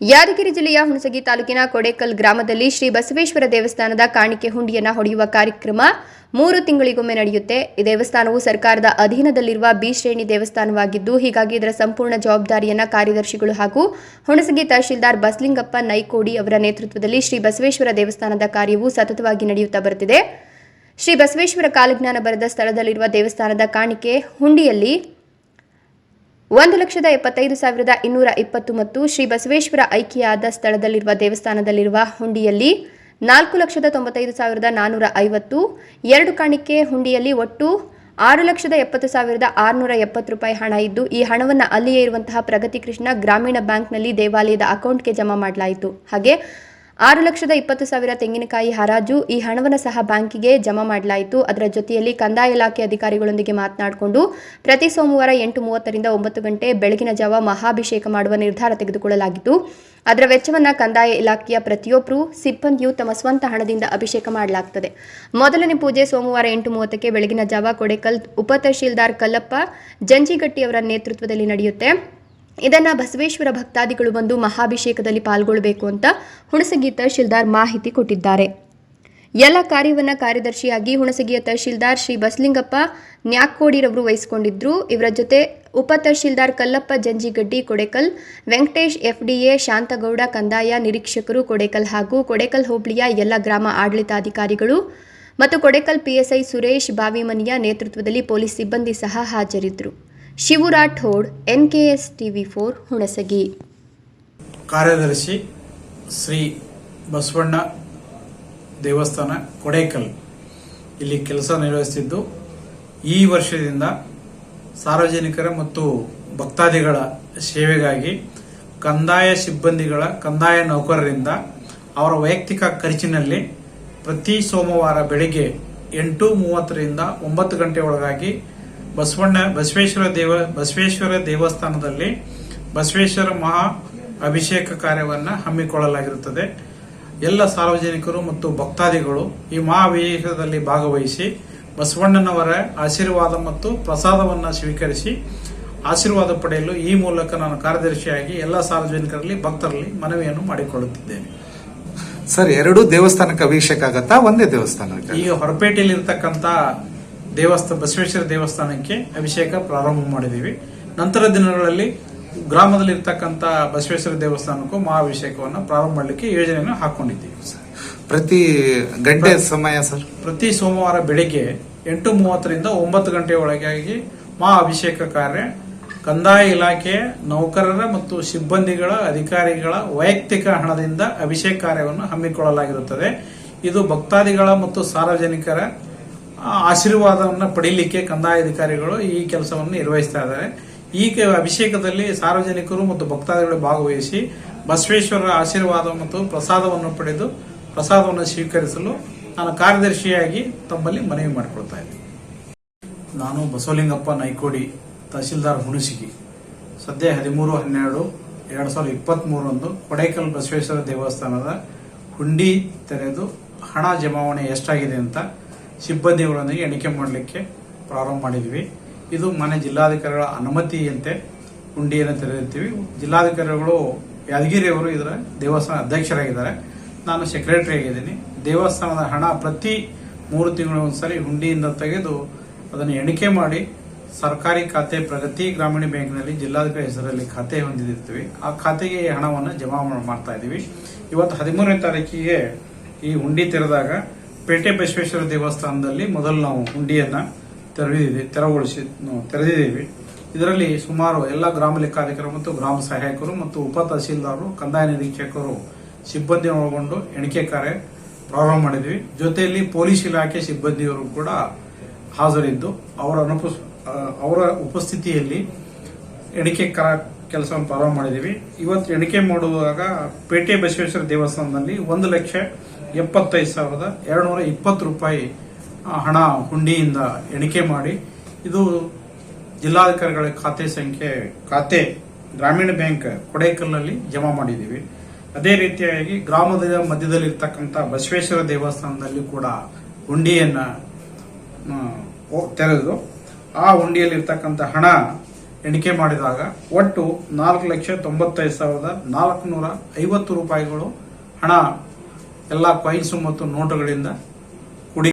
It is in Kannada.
ಯಾದಗಿರಿ ಜಿಲ್ಲೆಯ ಹುಣಸಗಿ ತಾಲೂಕಿನ ಕೊಡೇಕಲ್ ಗ್ರಾಮದಲ್ಲಿ ಶ್ರೀ ಬಸವೇಶ್ವರ ದೇವಸ್ಥಾನದ ಕಾಣಿಕೆ ಹುಂಡಿಯನ್ನ ಹೊಡೆಯುವ ಕಾರ್ಯಕ್ರಮ ಮೂರು ತಿಂಗಳಿಗೊಮ್ಮೆ ನಡೆಯುತ್ತೆ. ಈ ದೇವಸ್ಥಾನವು ಸರ್ಕಾರದ ಅಧೀನದಲ್ಲಿರುವ ಬಿ ಶ್ರೇಣಿ ದೇವಸ್ಥಾನವಾಗಿದ್ದು, ಹೀಗಾಗಿ ಇದರ ಸಂಪೂರ್ಣ ಜವಾಬ್ದಾರಿಯನ್ನ ಕಾರ್ಯದರ್ಶಿಗಳು ಹಾಗೂ ಹುಣಸಗಿ ತಹಶೀಲ್ದಾರ್ ಬಸಲಿಂಗಪ್ಪ ನೈಕೋಡಿ ಅವರ ನೇತೃತ್ವದಲ್ಲಿ ಶ್ರೀ ಬಸವೇಶ್ವರ ದೇವಸ್ಥಾನದ ಕಾರ್ಯವು ಸತತವಾಗಿ ನಡೆಯುತ್ತಾ ಬರುತ್ತಿದೆ. ಶ್ರೀ ಬಸವೇಶ್ವರ ಕಾಲಜ್ಞಾನ ಬರೆದ ಸ್ಥಳದಲ್ಲಿರುವ ದೇವಸ್ಥಾನದ ಕಾಣಿಕೆ ಹುಂಡಿಯಲ್ಲಿ ಒಂದು ಲಕ್ಷದ ಎಪ್ಪತ್ತೈದು ಸಾವಿರದ ಇನ್ನೂರ ಇಪ್ಪತ್ತು ಮತ್ತು ಶ್ರೀ ಬಸವೇಶ್ವರ ಐಕ್ಯಾದ ಸ್ಥಳದಲ್ಲಿರುವ ದೇವಸ್ಥಾನದಲ್ಲಿರುವ ಹುಂಡಿಯಲ್ಲಿ ನಾಲ್ಕು ಲಕ್ಷದ ತೊಂಬತ್ತೈದು ಸಾವಿರದ ನಾನ್ನೂರ ಐವತ್ತು, ಎರಡು ಕಾಣಿಕೆ ಹುಂಡಿಯಲ್ಲಿ ಒಟ್ಟು ಆರು ಲಕ್ಷದ ಎಪ್ಪತ್ತು ಸಾವಿರದ ಆರುನೂರ ಎಪ್ಪತ್ತು ರೂಪಾಯಿ ಹಣ ಇದ್ದು, ಈ ಹಣವನ್ನು ಅಲ್ಲಿಯೇ ಇರುವಂತಹ ಪ್ರಗತಿ ಕೃಷ್ಣ ಗ್ರಾಮೀಣ ಬ್ಯಾಂಕ್ನಲ್ಲಿ ದೇವಾಲಯದ ಅಕೌಂಟ್ಗೆ ಜಮಾ ಮಾಡಲಾಯಿತು. ಹಾಗೆ ಆರು ಲಕ್ಷದ ಇಪ್ಪತ್ತು ಸಾವಿರ ತೆಂಗಿನಕಾಯಿ ಹರಾಜು. ಈ ಹಣವನ್ನು ಸಹ ಬ್ಯಾಂಕಿಗೆ ಜಮಾ ಮಾಡಲಾಯಿತು. ಅದರ ಜೊತೆಯಲ್ಲಿ ಕಂದಾಯ ಇಲಾಖೆ ಅಧಿಕಾರಿಗಳೊಂದಿಗೆ ಮಾತನಾಡಿಕೊಂಡು, ಪ್ರತಿ ಸೋಮವಾರ ಎಂಟು ಮೂವತ್ತರಿಂದ ಒಂಬತ್ತು ಗಂಟೆ ಬೆಳಗಿನ ಜಾವ ಮಹಾಭಿಷೇಕ ಮಾಡುವ ನಿರ್ಧಾರ ತೆಗೆದುಕೊಳ್ಳಲಾಗಿತ್ತು. ಅದರ ವೆಚ್ಚವನ್ನು ಕಂದಾಯ ಇಲಾಖೆಯ ಪ್ರತಿಯೊಬ್ಬರು, ಸಿಬ್ಬಂದಿಯು ತಮ್ಮ ಸ್ವಂತ ಹಣದಿಂದ ಅಭಿಷೇಕ ಮಾಡಲಾಗುತ್ತದೆ ಮೊದಲನೇ ಪೂಜೆ ಸೋಮವಾರ ಎಂಟು ಮೂವತ್ತಕ್ಕೆ ಬೆಳಗಿನ ಜಾವ ಕೊಡೆಕಲ್ ಉಪ ತಹಶೀಲ್ದಾರ್ ಕಲ್ಲಪ್ಪ ಜಂಜಿಗಟ್ಟಿ ಅವರ ನೇತೃತ್ವದಲ್ಲಿ ನಡೆಯುತ್ತೆ. ಇದನ್ನ ಬಸವೇಶ್ವರ ಭಕ್ತಾದಿಗಳು ಬಂದು ಮಹಾಭಿಷೇಕದಲ್ಲಿ ಪಾಲ್ಗೊಳ್ಳಬೇಕು ಅಂತ ಹುಣಸಗಿ ತಹಶೀಲ್ದಾರ್ ಮಾಹಿತಿ ಕೊಟ್ಟಿದ್ದಾರೆ. ಎಲ್ಲ ಕಾರ್ಯವನ್ನ ಕಾರ್ಯದರ್ಶಿಯಾಗಿ ಹುಣಸಗಿಯ ತಹಶೀಲ್ದಾರ್ ಶ್ರೀ ಬಸಲಿಂಗಪ್ಪ ನ್ಯಾಕ್ಕೋಡಿರವರು ವಹಿಸಿಕೊಂಡಿದ್ರು. ಇವರ ಜೊತೆ ಉಪ ತಹಶೀಲ್ದಾರ್ ಕಲ್ಲಪ್ಪ ಜಂಜಿಗಡ್ಡಿ ಕೊಡೆಕಲ್, ವೆಂಕಟೇಶ್ ಎಫ್ಡಿಎ, ಶಾಂತಗೌಡ ಕಂದಾಯ ನಿರೀಕ್ಷಕರು ಕೊಡೆಕಲ್ ಹಾಗೂ ಕೊಡೆಕಲ್ ಹೋಬಳಿಯ ಎಲ್ಲ ಗ್ರಾಮ ಆಡಳಿತಾಧಿಕಾರಿಗಳು ಮತ್ತು ಕೊಡೆಕಲ್ ಪಿಎಸ್ಐ ಸುರೇಶ್ ಬಾವಿಮನಿಯ ನೇತೃತ್ವದಲ್ಲಿ ಪೊಲೀಸ್ ಸಿಬ್ಬಂದಿ ಸಹ ಹಾಜರಿದ್ದರು Shivu NKS TV four, Hunasagi. ಕಾರ್ಯದರ್ಶಿ ಶ್ರೀ ಬಸವಣ್ಣ ದೇವಸ್ಥಾನ, ಕೊಡೇಕಲ್. ಇಲ್ಲಿ ಕೆಲಸ ನಿರ್ವಹಿಸುತ್ತಿದ್ದು ಈ ವರ್ಷದಿಂದ ಸಾರ್ವಜನಿಕರ ಮತ್ತು ಭಕ್ತಾದಿಗಳ ಸೇವೆಗಾಗಿ ಕಂದಾಯ ಸಿಬ್ಬಂದಿಗಳ ಕಂದಾಯ ನೌಕರರಿಂದ ಅವರ ವೈಯಕ್ತಿಕ ಖರ್ಚಿನಲ್ಲಿ ಪ್ರತಿ ಸೋಮವಾರ ಬೆಳಿಗ್ಗೆ ಎಂಟು ಮೂವತ್ತರಿಂದ ಒಂಬತ್ತು ಗಂಟೆ ಒಳಗಾಗಿ ಬಸವಣ್ಣ ಬಸವೇಶ್ವರ ದೇವ ಬಸವೇಶ್ವರ ದೇವಸ್ಥಾನದಲ್ಲಿ ಬಸವೇಶ್ವರ ಮಹಾ ಅಭಿಷೇಕ ಕಾರ್ಯವನ್ನು ಹಮ್ಮಿಕೊಳ್ಳಲಾಗಿರುತ್ತದೆ. ಎಲ್ಲ ಸಾರ್ವಜನಿಕರು ಮತ್ತು ಭಕ್ತಾದಿಗಳು ಈ ಮಹಾ ಅಭಿಷೇಕದಲ್ಲಿ ಭಾಗವಹಿಸಿ ಬಸವಣ್ಣನವರ ಆಶೀರ್ವಾದ ಮತ್ತು ಪ್ರಸಾದವನ್ನು ಸ್ವೀಕರಿಸಿ ಆಶೀರ್ವಾದ ಪಡೆಯಲು ಈ ಮೂಲಕ ನಾನು ಕಾರ್ಯದರ್ಶಿಯಾಗಿ ಎಲ್ಲ ಸಾರ್ವಜನಿಕರಲ್ಲಿ ಭಕ್ತರಲ್ಲಿ ಮನವಿಯನ್ನು ಮಾಡಿಕೊಳ್ಳುತ್ತಿದ್ದೇನೆ. ಸರ್ ಎರಡು ದೇವಸ್ಥಾನಕ್ಕೆ ಅಭಿಷೇಕ ಆಗತ್ತಾ? ಒಂದೇ ದೇವಸ್ಥಾನ ಈಗ ಹೊರಪೇಟೆಯಲ್ಲಿ ಇರತಕ್ಕಂತ ದೇವಸ್ಥಾನ ಬಸವೇಶ್ವರ ದೇವಸ್ಥಾನಕ್ಕೆ ಅಭಿಷೇಕ ಪ್ರಾರಂಭ ಮಾಡಿದ್ದೀವಿ. ನಂತರ ದಿನಗಳಲ್ಲಿ ಗ್ರಾಮದಲ್ಲಿ ಇರ್ತಕ್ಕಂತ ಬಸವೇಶ್ವರ ದೇವಸ್ಥಾನಕ್ಕೂ ಮಹಾಭಿಷೇಕವನ್ನು ಪ್ರಾರಂಭ ಮಾಡಲಿಕ್ಕೆ ಯೋಜನೆಯನ್ನು ಹಾಕೊಂಡಿದ್ದೀವಿ. ಪ್ರತಿ ಗಂಟೆ ಸಮಯ ಸರ್? ಪ್ರತಿ ಸೋಮವಾರ ಬೆಳಿಗ್ಗೆ ಎಂಟು ಮೂವತ್ತರಿಂದ ಒಂಬತ್ತು ಗಂಟೆ ಒಳಗಾಗಿ ಮಹಾ ಅಭಿಷೇಕ ಕಾರ್ಯ. ಕಂದಾಯ ಇಲಾಖೆಯ ನೌಕರರ ಮತ್ತು ಸಿಬ್ಬಂದಿಗಳ ಅಧಿಕಾರಿಗಳ ವೈಯಕ್ತಿಕ ಹಣದಿಂದ ಅಭಿಷೇಕ ಕಾರ್ಯವನ್ನು ಹಮ್ಮಿಕೊಳ್ಳಲಾಗಿರುತ್ತದೆ. ಇದು ಭಕ್ತಾದಿಗಳ ಮತ್ತು ಸಾರ್ವಜನಿಕರ ಆಶೀರ್ವಾದವನ್ನು ಪಡೀಲಿಕ್ಕೆ ಕಂದಾಯ ಅಧಿಕಾರಿಗಳು ಈ ಕೆಲಸವನ್ನು ನಿರ್ವಹಿಸ್ತಾ ಇದ್ದಾರೆ. ಈ ಅಭಿಷೇಕದಲ್ಲಿ ಸಾರ್ವಜನಿಕರು ಮತ್ತು ಭಕ್ತಾದಿಗಳು ಭಾಗವಹಿಸಿ ಬಸವೇಶ್ವರರ ಆಶೀರ್ವಾದ ಮತ್ತು ಪ್ರಸಾದವನ್ನು ಪಡೆದು ಪ್ರಸಾದವನ್ನು ಸ್ವೀಕರಿಸಲು ನಾನು ಕಾರ್ಯದರ್ಶಿಯಾಗಿ ತಮ್ಮಲ್ಲಿ ಮನವಿ ಮಾಡಿಕೊಳ್ತಾ ಇದ್ದೀನಿ ನಾನು ಬಸವಲಿಂಗಪ್ಪ ನೈಕೋಡಿ ತಹಸೀಲ್ದಾರ್ ಹುಣಸಿಗಿ. ಸದ್ಯ ಹದಿಮೂರು, ಹನ್ನೆರಡು, ಎರಡು ಸಾವಿರದ ಇಪ್ಪತ್ತ್ಮೂರರಂದು ಕೊಡೈಕಲ್ ಬಸವೇಶ್ವರ ದೇವಸ್ಥಾನದ ಹುಂಡಿ ತೆರೆದು ಹಣ ಜಮಾವಣೆ ಎಷ್ಟಾಗಿದೆ ಅಂತ ಸಿಬ್ಬಂದಿಗಳೊಂದಿಗೆ ಎಣಿಕೆ ಮಾಡಲಿಕ್ಕೆ ಪ್ರಾರಂಭ ಮಾಡಿದ್ವಿ. ಇದು ಮನೆ ಜಿಲ್ಲಾಧಿಕಾರಿಗಳ ಅನುಮತಿಯಂತೆ ಹುಂಡಿಯನ್ನು ತೆರೆದಿರ್ತೀವಿ. ಜಿಲ್ಲಾಧಿಕಾರಿಗಳು ಯಾದಗಿರಿಯವರು ಇದರ ದೇವಸ್ಥಾನ ಅಧ್ಯಕ್ಷರಾಗಿದ್ದಾರೆ. ನಾನು ಸೆಕ್ರೆಟರಿ ಆಗಿದ್ದೀನಿ. ದೇವಸ್ಥಾನದ ಹಣ ಪ್ರತಿ ಮೂರು ತಿಂಗಳ ಒಂದ್ಸರಿ ಹುಂಡಿಯಿಂದ ತೆಗೆದು ಅದನ್ನು ಎಣಿಕೆ ಮಾಡಿ ಸರ್ಕಾರಿ ಖಾತೆ, ಪ್ರಗತಿ ಗ್ರಾಮೀಣ ಬ್ಯಾಂಕ್ನಲ್ಲಿ ಜಿಲ್ಲಾಧಿಕಾರಿ ಹೆಸರಲ್ಲಿ ಖಾತೆ ಹೊಂದಿದಿರ್ತೀವಿ. ಆ ಖಾತೆಗೆ ಹಣವನ್ನು ಜಮಾ ಮಾಡ್- ಮಾಡ್ತಾ ಇದ್ದೀವಿ. ಇವತ್ತು ಹದಿಮೂರನೇ ತಾರೀಕಿಗೆ ಈ ಹುಂಡಿ ತೆರೆದಾಗ ಪೇಟೆ ಬಸವೇಶ್ವರ ದೇವಸ್ಥಾನದಲ್ಲಿ ಮೊದಲು ನಾವು ಹುಂಡಿಯನ್ನ ತೆರೆದಿದ್ದೀವಿ ತೆರವುಗೊಳಿಸಿ ತೆರೆದಿದ್ದೀವಿ. ಇದರಲ್ಲಿ ಸುಮಾರು ಎಲ್ಲ ಗ್ರಾಮ ಲೆಕ್ಕಾಧಿಕಾರಿ ಮತ್ತು ಗ್ರಾಮ ಸಹಾಯಕರು ಮತ್ತು ಉಪ ತಹಸೀಲ್ದಾರರು, ಕಂದಾಯ ನಿರೀಕ್ಷಕರು ಸಿಬ್ಬಂದಿ ಒಳಗೊಂಡು ಎಣಿಕೆ ಕಾರ್ಯ ಪ್ರಾರಂಭ ಮಾಡಿದ್ವಿ. ಜೊತೆಯಲ್ಲಿ ಪೊಲೀಸ್ ಇಲಾಖೆ ಸಿಬ್ಬಂದಿಯವರು ಕೂಡ ಹಾಜರಿದ್ದು, ಅವರ ಅನುಪಸ್ ಅವರ ಉಪಸ್ಥಿತಿಯಲ್ಲಿ ಎಣಿಕೆ ಕರ ಕೆಲಸವನ್ನು ಪ್ರಾರಂಭ ಮಾಡಿದ್ದೀವಿ. ಇವತ್ತು ಎಣಿಕೆ ಮಾಡುವಾಗ ಪೇಟೆ ಬಸವೇಶ್ವರ ದೇವಸ್ಥಾನದಲ್ಲಿ ಒಂದು ಲಕ್ಷ ಎಪ್ಪತ್ತೈದು ಸಾವಿರದ ಎರಡುನೂರ ಇಪ್ಪತ್ತು ರೂಪಾಯಿ ಹಣ ಹುಂಡಿಯಿಂದ ಎಣಿಕೆ ಮಾಡಿ. ಇದು ಜಿಲ್ಲಾಧಿಕಾರಿಗಳ ಖಾತೆ ಸಂಖ್ಯೆ, ಖಾತೆ ಗ್ರಾಮೀಣ ಬ್ಯಾಂಕ್ ಕೊಡೈಕಲ್ನಲ್ಲಿ ಜಮಾ ಮಾಡಿದ್ದೀವಿ. ಅದೇ ರೀತಿಯಾಗಿ ಗ್ರಾಮದ ಮಧ್ಯದಲ್ಲಿರ್ತಕ್ಕಂಥ ಬಸವೇಶ್ವರ ದೇವಸ್ಥಾನದಲ್ಲಿ ಕೂಡ ಹುಂಡಿಯನ್ನ ತೆರೆದು ಆ ಹುಂಡಿಯಲ್ಲಿರ್ತಕ್ಕಂಥ ಹಣ ಎಣಿಕೆ ಮಾಡಿದಾಗ ಒಟ್ಟು ನಾಲ್ಕು ಲಕ್ಷ ತೊಂಬತ್ತೈದು ಸಾವಿರದ ನಾಲ್ಕುನೂರ ಐವತ್ತು ರೂಪಾಯಿಗಳು ಹಣ ಎಲ್ಲ ಕಾಯಿನ್ಸ್ ಮತ್ತು ನೋಟುಗಳಿಂದ